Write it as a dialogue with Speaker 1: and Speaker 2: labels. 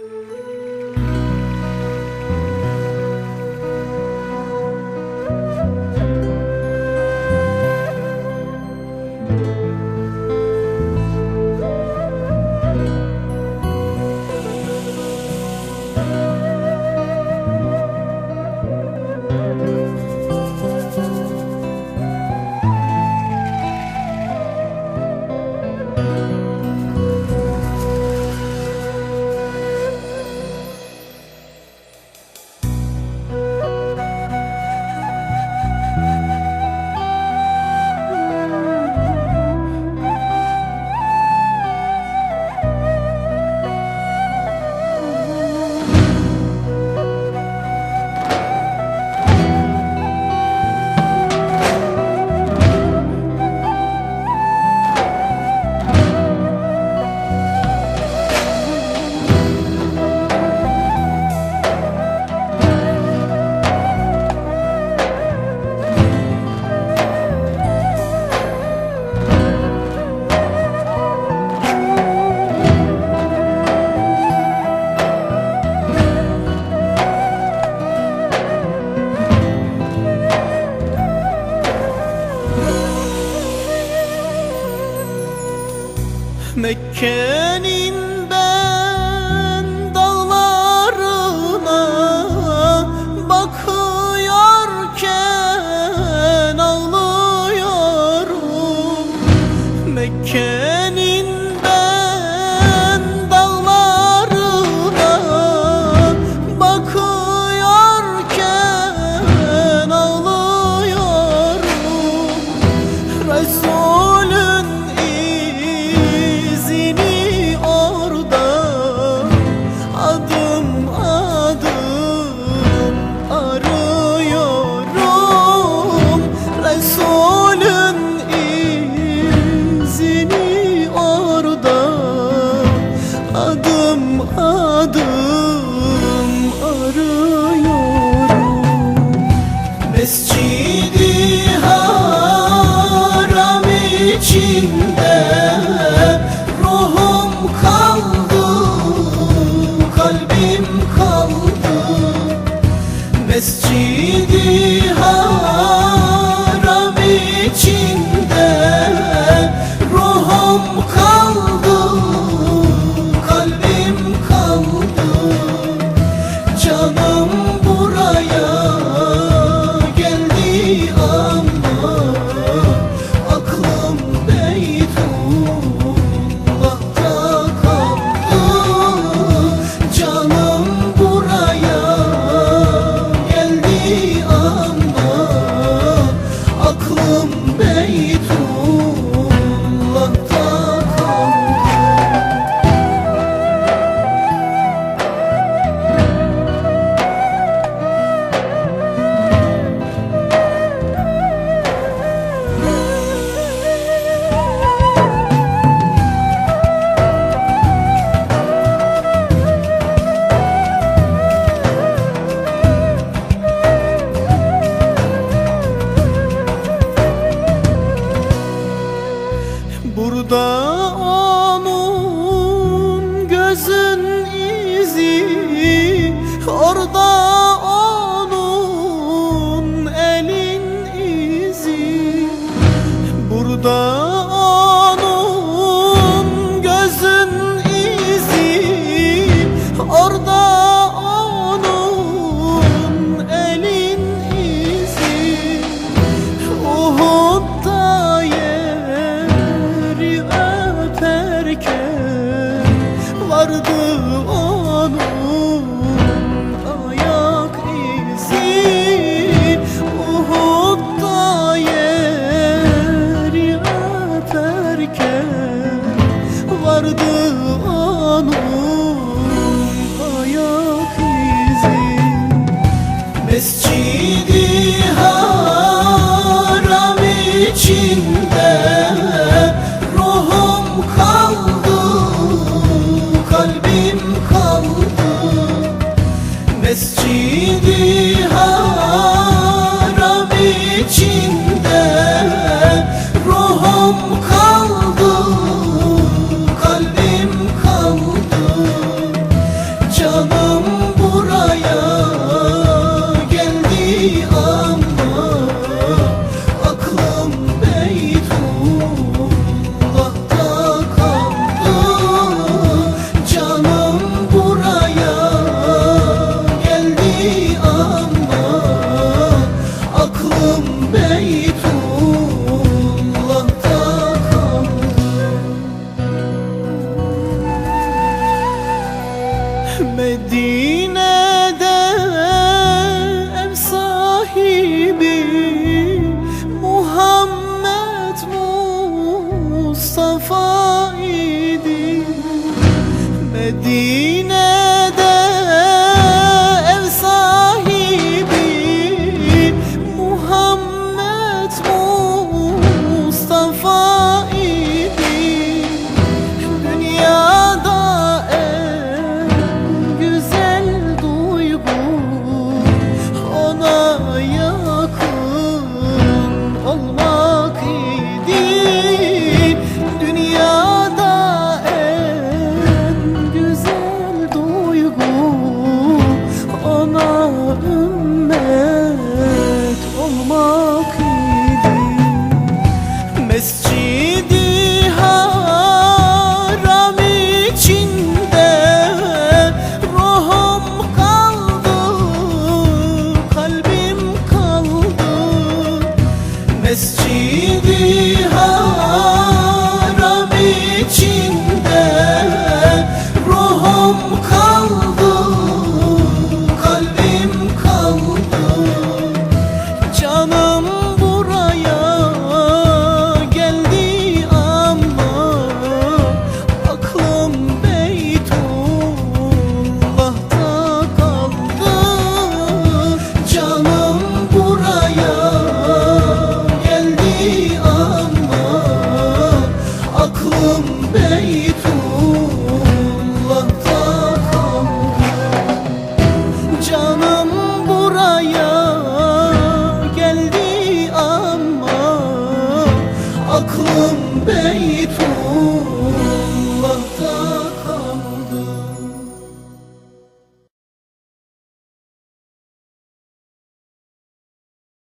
Speaker 1: Thank you. Mekke'nin ben dağlarına bakıyorken ağlıyorum. Mekke'nin ben dağlarına bakıyorken ağlıyorum. Resul ti. mudar. Medine'de ev sahibi Muhammed Mustafa idi. Medine'de de Allah'ım beytun.